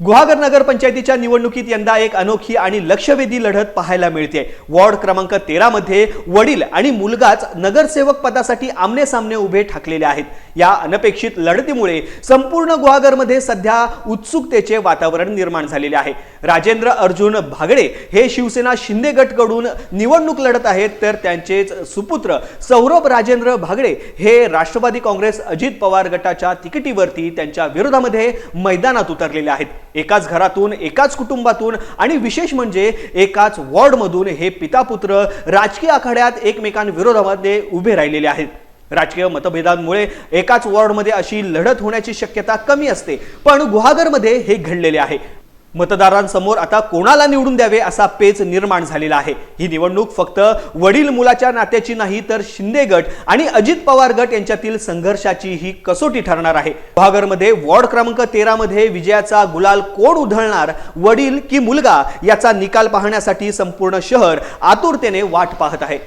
गुहागर नगर पंचायतीच्या निवडणुकीत यंदा एक अनोखी आणि लक्षवेधी लढत पाहायला मिळते. वॉर्ड क्रमांक तेरा मध्ये वडील आणि मुलगाच नगरसेवक पदासाठी आमने सामने उभे ठाकलेले आहेत. या अनपेक्षित लढतीमुळे संपूर्ण गुहागरमध्ये सध्या उत्सुकतेचे वातावरण निर्माण झालेले आहे. राजेंद्र अर्जुन भागडे हे शिवसेना शिंदे गटकडून निवडणूक लढत आहेत तर त्यांचेच सुपुत्र सौरभ राजेंद्र भागडे हे राष्ट्रवादी काँग्रेस अजित पवार गटाच्या तिकिटीवरती त्यांच्या विरोधामध्ये मैदानात उतरलेले आहेत. एकाच घरातून एकाच कुटुंबातून आणि विशेष म्हणजे एकाच वॉर्डमधून हे पितापुत्र राजकीय आखाड्यात एकमेकांविरोधामध्ये उभे राहिलेले आहेत. राजकीय मतभेदांमुळे एकाच वॉर्डमध्ये अशी लढत होण्याची शक्यता कमी असते पण गुहागरमध्ये हे घडलेले आहे. मतदारांसमोर आता कोणाला निवडून द्यावे असा पेच निर्माण झालेला आहे. ही निवडणूक फक्त वडील मुलाच्या नात्याची नाही तर शिंदे गट आणि अजित पवार गट यांच्यातील संघर्षाची ही कसोटी ठरणार आहे. भागरमध्ये वॉर्ड क्रमांक तेरा मध्ये विजयाचा गुलाल कोण उधळणार वडील की मुलगा याचा निकाल पाहण्यासाठी संपूर्ण शहर आतुरतेने वाट पाहत आहे.